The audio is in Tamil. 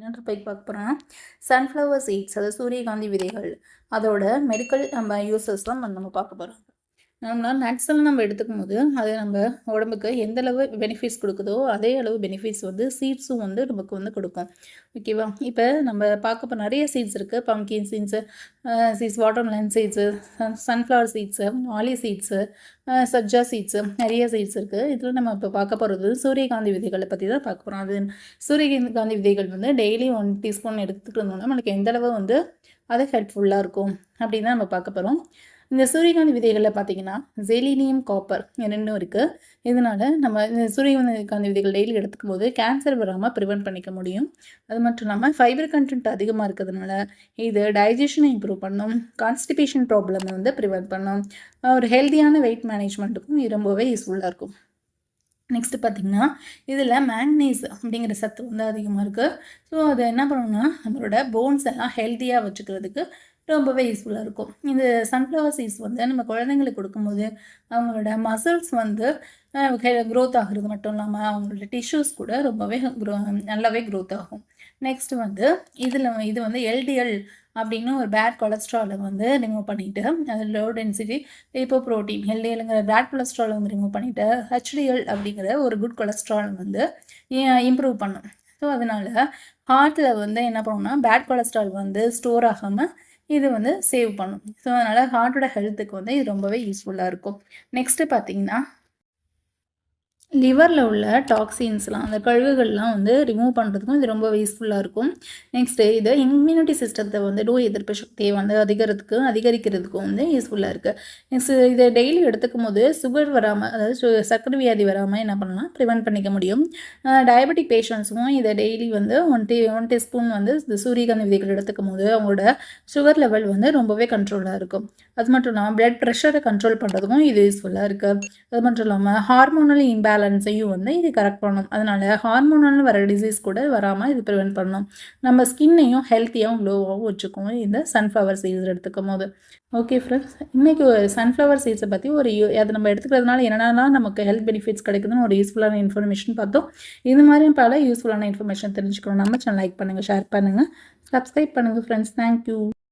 என்ன டாபிக் பார்க்க போகிறோம்னா சன்ஃப்ளவர் சீட்ஸ் அதாவது சூரியகாந்தி விதைகள் அதோட மெடிக்கல் நம்ம யூசஸ் தான் நம்ம பார்க்க போகிறோம் நம்மளால் நட்ஸ் எல்லாம் நம்ம எடுத்துக்கும் போது அது நம்ம உடம்புக்கு எந்த அளவு பெனிஃபிட்ஸ் கொடுக்குதோ அதே அளவு பெனிஃபிட்ஸ் வந்து சீட்ஸும் வந்து நமக்கு வந்து கொடுக்கும். ஓகேவா இப்போ நம்ம பார்க்க இப்போ நிறைய சீட்ஸ் இருக்குது pumpkin seeds seeds watermelon seeds sunflower seeds ஆலி சீட்ஸு சப்ஜா சீட்ஸு நிறைய சீட்ஸ் இருக்குது இதில் நம்ம இப்போ பார்க்க போகிறது சூரியகாந்தி விதைகளை பற்றி தான் பார்க்க போகிறோம் அது சூரியகாந்தி விதைகள் வந்து டெய்லி ஒன் டீஸ்பூன் எடுத்துக்கிறதுனால நம்மளுக்கு எந்தளவு வந்து அது ஹெல்ப்ஃபுல்லாக இருக்கும் அப்படின்னு தான் நம்ம பார்க்க போகிறோம் இந்த சூரியகாந்தி விதைகளில் பார்த்தீங்கன்னா ஜெலினியம் காப்பர் ரெண்டும் இருக்குது இதனால் நம்ம இந்த சூரியகாந்தி விதைகள் டெய்லி எடுத்துக்கும் போது கேன்சர் வராமல் ப்ரிவெண்ட் பண்ணிக்க முடியும். அது மட்டும் இல்லாமல் ஃபைபர் கண்டென்ட் அதிகமாக இருக்கிறதுனால இது டைஜஷனை இம்ப்ரூவ் பண்ணும். கான்ஸ்டிபேஷன் ப்ராப்ளமை வந்து ப்ரிவெண்ட் பண்ணும். ஒரு ஹெல்த்தியான வெயிட் மேனேஜ்மெண்ட்டுக்கும் இது ரொம்பவே யூஸ்ஃபுல்லாக இருக்கும். நெக்ஸ்ட்டு பார்த்திங்கன்னா இதில் மேக்னீஸ் அப்படிங்கிற சத்து வந்து அதிகமாக இருக்குது ஸோ அது என்ன பண்ணணும்னா நம்மளோட போன்ஸ் எல்லாம் ஹெல்த்தியாக வச்சுக்கிறதுக்கு ரொம்பவே யூஸ்ஃபுல்லாக இருக்கும். இந்த சன்ஃப்ளவர் சீட்ஸ் வந்து நம்ம குழந்தைங்களுக்கு கொடுக்கும்போது அவங்களோட மசில்ஸ் வந்து க்ரோத் ஆகுறது மட்டும் இல்லாமல் அவங்களோட டிஷ்யூஸ் கூட ரொம்பவே க்ரோ நல்லாவே க்ரோத் ஆகும். நெக்ஸ்ட் வந்து இதில் இது வந்து எல்டிஎல் அப்படின்னு ஒரு பேட் கொலஸ்ட்ராலை வந்து ரிமூவ் பண்ணிவிட்டு அது லோ டென்சிட்டி இப்போ ப்ரோட்டீன் எல்டிஎல்ங்கிற பேட் கொலஸ்ட்ராலை வந்து ரிமூவ் பண்ணிவிட்டு ஹெச்டிஎல் அப்படிங்கிற ஒரு குட் கொலஸ்ட்ரால் வந்து இம்ப்ரூவ் பண்ணும். ஸோ அதனால் ஹார்ட்டில் வந்து என்ன பண்ணணும்னா பேட் கொலஸ்ட்ரால் வந்து ஸ்டோர் ஆகாமல் இது வந்து சேவ் பண்ணும். ஸோ அதனால் ஹார்ட்டோட ஹெல்த்துக்கு வந்து இது ரொம்பவே யூஸ்ஃபுல்லாக இருக்கும். நெக்ஸ்ட்டு பார்த்தீங்கன்னா லிவரில் உள்ள டாக்ஸின்ஸ்லாம் அந்த கழிவுகள்லாம் வந்து ரிமூவ் பண்ணுறதுக்கும் இது ரொம்ப யூஸ்ஃபுல்லாக இருக்கும். நெக்ஸ்ட்டு இது இம்யூனிட்டி சிஸ்டத்தை வந்து நோய் எதிர்ப்பு சக்தியை வந்து அதிகரிக்கிறதுக்கு அதிகரிக்கிறதுக்கும் வந்து யூஸ்ஃபுல்லாக இருக்குது நெக்ஸ்ட் இதை டெய்லி எடுத்துக்கும் போது சுகர் வராமல் அதாவது சக்கரை வியாதி வராமல் என்ன பண்ணலாம்? ப்ரிவெண்ட் பண்ணிக்க முடியும். டயபெட்டிக் பேஷண்ட்ஸும் இதை டெய்லி வந்து ஒன் டீ ஒன் டீஸ்பூன் வந்து இந்த சூரியகாந்தி விதைகள் எடுத்துக்கும் போது அவங்களோட சுகர் லெவல் வந்து ரொம்பவே கண்ட்ரோலாக இருக்கும். அது மட்டும் இல்லாமல் பிளட் ப்ரெஷரை கண்ட்ரோல் பண்ணுறதுக்கும் இது யூஸ்ஃபுல்லாக இருக்குது அது மட்டும் இல்லாமல் ஹார்மோனல் இம்பேலன்ஸ் பேலன்ஸையும் வந்து இது கரெக்ட் பண்ணும். அதனால் ஹார்மோனால் வர டிசீஸ் கூட வராமல் இது ப்ரிவெண்ட் பண்ணும். நம்ம ஸ்கின்னையும் ஹெல்த்தியாகவும் க்ளோவாகவும் வச்சுக்கும் இந்த சன்ஃப்ளவர் சீட்ஸ் எடுத்துக்கும் போது. ஓகே ஃப்ரெண்ட்ஸ் இன்றைக்கி சன்ஃப்ளவர் சீட்ஸை பற்றி ஒரு அதை நம்ம எடுத்துக்கிறதுனால என்னென்னா நமக்கு ஹெல்த் பெனிஃபிட்ஸ் கிடைக்குதுன்னு ஒரு யூஸ்ஃபுல்லான இன்ஃபர்மேஷன் பார்த்தோம். இது மாதிரி பல யூஸ்ஃபுல்லான இன்ஃபர்மேஷன் தெரிஞ்சுக்கணும். நம்ம சேனல் லைக் பண்ணுங்கள் ஷேர் பண்ணுங்கள் சப்ஸ்கிரைப் பண்ணுங்கள் ஃப்ரெண்ட்ஸ் தேங்க்யூ